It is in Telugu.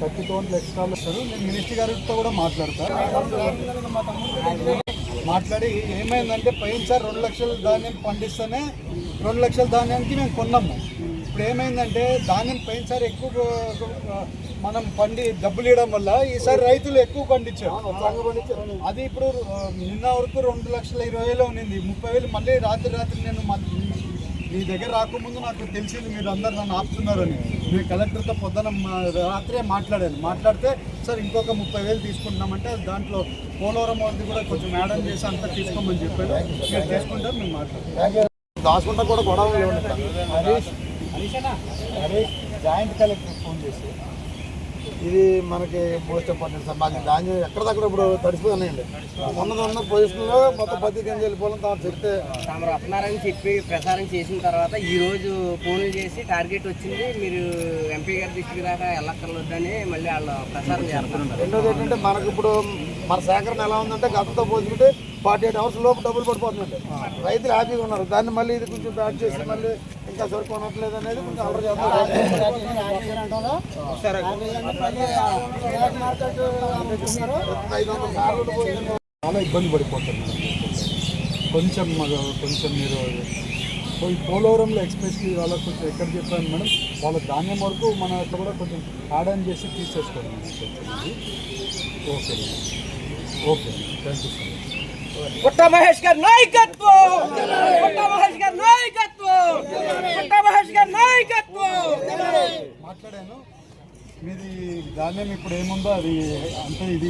థర్టీ థౌసండ్ ఎక్స్ట్రా వస్తారు. నేను మినిస్టర్ గారితో కూడా మాట్లాడతాను మాట్లాడి ఏమైందంటే పైన సార్ రెండు లక్షల ధాన్యం పండిస్తేనే రెండు లక్షల ధాన్యానికి మేము కొన్నాము. ఇప్పుడు ఏమైందంటే ధాన్యం పోయినసారి ఎక్కువ మనం పండి డబ్బులు ఇవ్వడం వల్ల ఈసారి రైతులు ఎక్కువ పండించారు. అది ఇప్పుడు నిన్న వరకు రెండు లక్షల ఇరవై వేలు ఉన్నింది. ముప్పై వేలు మళ్ళీ రాత్రి రాత్రి నేను మీ దగ్గర రాకముందు నాకు తెలిసింది మీరు అందరు నన్ను ఆపుతున్నారని. మీరు కలెక్టర్తో పొద్దున రాత్రే మాట్లాడాను. మాట్లాడితే సార్ ఇంకొక ముప్పై వేలు తీసుకుంటున్నామంటే దాంట్లో పోలవరం వాళ్ళది కూడా కొంచెం మేడం చేసి అంతా తీసుకోమని చెప్పారు మీరు తీసుకుంటారు మేము మాట్లాడతాం. దాచుకుంటా కూడా గొడవ లేవు. Harish Harish joint collector phone చేసి ఇది మనకి మోస్ట్ ఇంపార్టెంట్ సార్ మాకు ధాన్యం ఎక్కడిదక్కడ ఇప్పుడు తడిసిపోతున్నాయండి ఉన్నది ఉన్న పొజిషన్లో మొత్తం గింజ వెళ్ళిపోవడం తర్వాత చెప్తే తాము వస్తున్నారని చెప్పి ప్రసారం చేసిన తర్వాత ఈ రోజు ఫోన్లు చేసి టార్గెట్ వచ్చింది. మీరు ఎంపీ గారి దృష్టికి దాకా వెళ్ళక్కర్లేదని మళ్ళీ వాళ్ళు ప్రసారం చేస్తున్నారు. రెండోది ఏంటంటే మనకి ఇప్పుడు మన సేకరణ ఎలా ఉందంటే గతంతో పోల్చుకుంటే ఫార్టీ ఎయిట్ అవర్స్ లోపు డబ్బులు పడిపోతున్నాయి రైతులు హ్యాపీగా ఉన్నారు. దాన్ని మళ్ళీ ఇది కొంచెం బ్యాక్ చేసి మళ్ళీ ఇంకా సరిపోనట్లేదు అనేది కొంచెం అల్లరి చేస్తారు చాలా ఇబ్బంది పడిపోతున్నారు కొంచెం కొంచెం మీరు పోయి పోలవరంలో ఎక్స్పెషల్లీ వాళ్ళకి కొంచెం ఎక్కడ చెప్పాను మేడం. వాళ్ళ ధాన్యం వరకు మన అట్లా కూడా కొంచెం యాడ్ ఆన్ చేసి తీసేసుకోండి. Okay okay thank you so much Putta Mahesh గారి నాయకత్వం! పుట్ట మహేష్ గారి నాయకత్వం! పుట్ట మహేష్ గారి నాయకత్వం! మాట్లాడాను. మీది ధాన్యం ఇప్పుడు ఏముందో అది అంటే ఇది